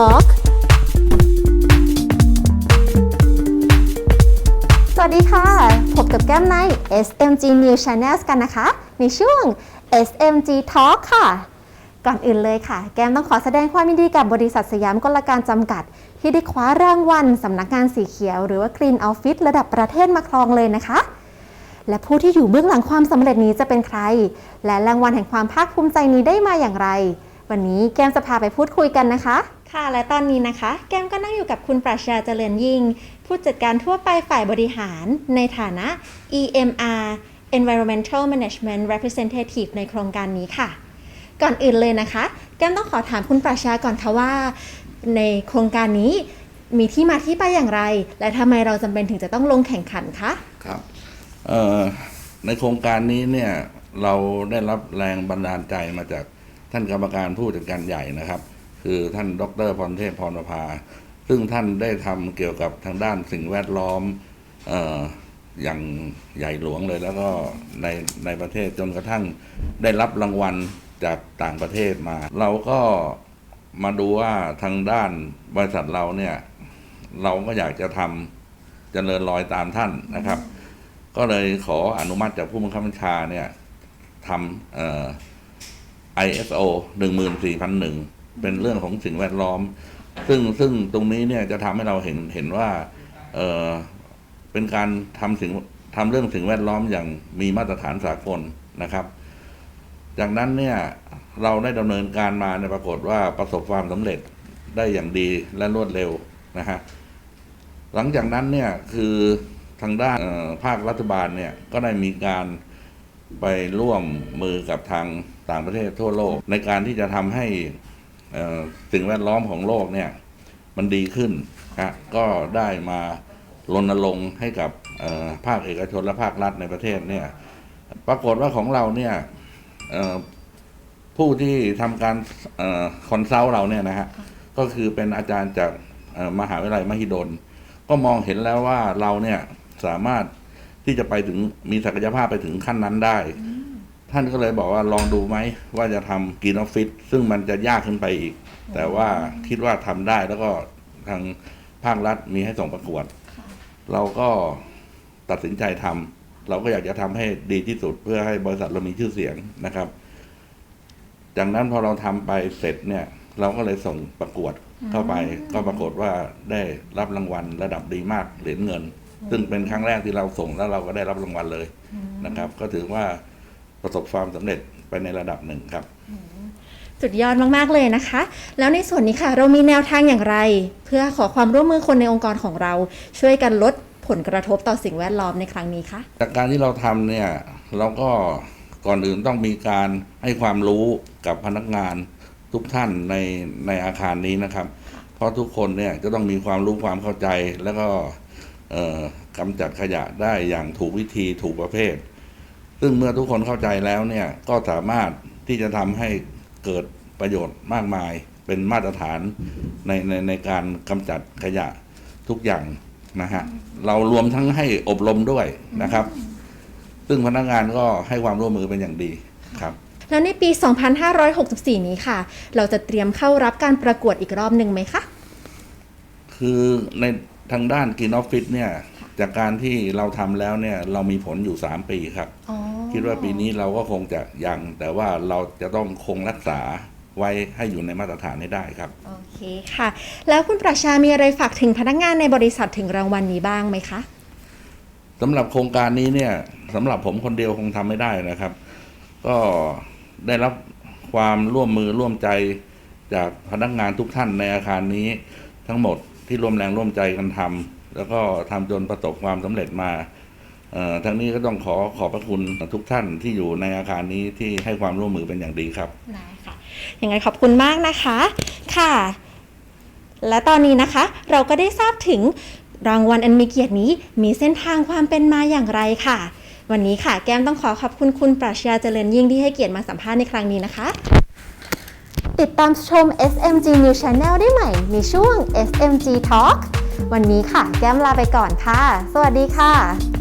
Talk สวัสดีค่ะ พบกับแก้มใน SMG News Channels กันนะคะ ในช่วง SMG Talk ค่ะ ก่อนอื่นเลยค่ะ แก้มต้องขอแสดงความยินดีกับบริษัทสยามกลการจำกัด ที่ได้คว้ารางวัลสำนักงานสีเขียว หรือว่า Green Office ระดับประเทศมาครองเลยนะคะและผู้ที่อยู่เบื้องหลังความสำเร็จนี้จะเป็นใคร และรางวัลแห่งความภาคภูมิใจนี้ได้มาอย่างไร วันนี้แก้มจะพาไปพูดคุยกันนะคะ ค่ะ และตอนนี้นะคะ แก้มก็นั่งอยู่กับคุณปรัชญาเจริญยิ่ง ผู้จัดการทั่วไปฝ่ายบริหารในฐานะ EMR Environmental Management Representative ในโครงการนี้ค่ะ ก่อนอื่นเลยนะคะ แก้มต้องขอถามคุณปรัชญาก่อนค่ะว่า ในโครงการนี้มีที่มาที่ไปอย่างไร และทำไมเราจำเป็นถึงจะต้องลงแข่งขันคะ ครับเอ่อในโครงการนี้เนี่ยเราได้รับแรงบันดาลใจมาจากท่านกรรมการผู้จัดการใหญ่นะครับ คือท่านดรพรเทพพรประภา ซึ่งท่านได้ทำเกี่ยวกับทางด้านสิ่งแวดล้อมออย่างใหญ่หลวงเลยแล้วก็ในในประเทศจนกระทั่งได้รับรางวัลจากต่างประเทศมา เราก็มาดูว่าทางด้านบริษัทเราเนี่ย เราก็อยากจะทำเจริญรอยตามท่านนะครับ ก็เลยขออนุมัติจากผู้บังคับบัญชาเนี่ยทำเอ่อ ISO 14001 เป็นเรื่องของสิ่งแวดล้อม ซึ่งซึ่งตรงนี้เนี่ยจะทำให้เราเห็นเห็นว่าเออเป็นการทำสิ่งทำเรื่องสิ่งแวดล้อมอย่างมีมาตรฐานสากลนะครับ จากนั้นเนี่ยเราได้ดำเนินการมาในปรากฏว่าประสบความสำเร็จได้อย่างดีและรวดเร็วนะฮะหลังจากนั้นเนี่ยคือทางด้านภาครัฐบาลเนี่ยก็ได้มีการไปร่วมมือกับทางต่างประเทศทั่วโลก ในการที่จะทำให้ สิ่งแวดล้อมของโลกเนี่ยมันดีขึ้นนะก็ได้มารณรงค์ให้กับภาคเอกชนและภาครัฐในประเทศเนี่ยปรากฏว่าของเราเนี่ยผู้ที่ทำการคอนซัลท์เราเนี่ยนะฮะก็คือเป็นอาจารย์จากมหาวิทยาลัยมหิดล ก็มองเห็นแล้วว่าเราเนี่ยสามารถที่จะไปถึงมีศักยภาพไปถึงขั้นนั้นได้ ท่านก็เลยบอกว่าลองดูไหม ว่าจะทำกินออฟฟิศซึ่งมันจะยากขึ้นไปอีก แต่ว่าคิดว่าทำได้แล้วก็ทางภาครัฐมีให้ส่งประกวด เราก็ตัดสินใจทำเราก็อยากจะทำให้ดีที่สุดเพื่อให้บริษัทเรามีชื่อเสียงนะครับ จากนั้นพอเราทำไปเสร็จเนี่ย เราก็เลยส่งประกวดเข้าไป ก็ปรากฏว่าได้รับรางวัลระดับดีมากเหรียญเงิน ซึ่งเป็นครั้งแรกที่เราส่งแล้วเราก็ได้รับรางวัลเลยนะครับ ก็ถือว่า ประสบความสำเร็จไปในระดับหนึ่งครับ สุดยอดมาก ๆ เลยนะคะ แล้วในส่วนนี้ค่ะ เรามีแนวทางอย่างไร เพื่อขอความร่วมมือคนในองค์กรของเรา ช่วยกันลดผลกระทบต่อสิ่งแวดล้อมในครั้งนี้คะจากการที่เราทำเนี่ยเราก็ก่อนอื่นต้องมีการให้ความรู้กับพนักงานทุกท่านในในอาคารนี้นะครับ เพราะทุกคนเนี่ยจะต้องมีความรู้ความเข้าใจแล้วก็เอ่อกำจัดขยะได้อย่างถูกวิธีถูกประเภท ซึ่งเมื่อทุกคนเข้าใจแล้วเนี่ยก็สามารถที่จะทำให้เกิดประโยชน์มากมายเป็นมาตรฐานในในในการกำจัดขยะทุกอย่างนะฮะเรารวมทั้งให้อบรมด้วยนะครับ ซึ่งพนักงานก็ให้ความร่วมมือเป็นอย่างดีครับ แล้วในปี 2564 นี้ค่ะ เราจะเตรียมเข้ารับการประกวดอีกรอบหนึ่งไหมคะ คือในทางด้านกินออฟฟิศเนี่ย จากการที่เราทำแล้วเนี่ย เรามีผลอยู่ 3 ปีครับ คิดว่าปีนี้เราก็คงจะยัง แต่ว่าเราจะต้องคงรักษาไว้ให้อยู่ในมาตรฐานให้ได้ครับ โอเคค่ะ แล้วคุณประชามีอะไรฝากถึงพนักงานในบริษัทถึงรางวัลนี้บ้างไหมคะสำหรับโครงการนี้เนี่ยสำหรับผมคนเดียวคงทำไม่ได้นะครับ ก็ได้รับความร่วมมือร่วมใจจากพนักงานทุกท่านในอาคารนี้ ทั้งหมดที่ร่วมแรงร่วมใจกันทำแล้วก็ทำจนประสบความสำเร็จมาเอ่อ ทั้งนี้ก็ต้องขอขอบพระคุณทุกท่านที่อยู่ในอาคารนี้ที่ให้ความร่วมมือเป็นอย่างดีครับได้ค่ะยังไงขอบคุณมากนะคะค่ะ และตอนนี้นะคะ เราก็ได้ทราบถึงรางวัลอันมีเกียรตินี้มีเส้นทางความเป็นมาอย่างไรค่ะ วันนี้ค่ะ แก้มต้องขอขอบคุณคุณปรัชญาเจริญยิ่งที่ให้เกียรติมาสัมภาษณ์ในครั้งนี้นะคะ ติดตามชม SMG News Channel ได้ใหม่ในช่วง SMG Talk วันนี้ค่ะ แก้มลาไปก่อนค่ะ สวัสดีค่ะ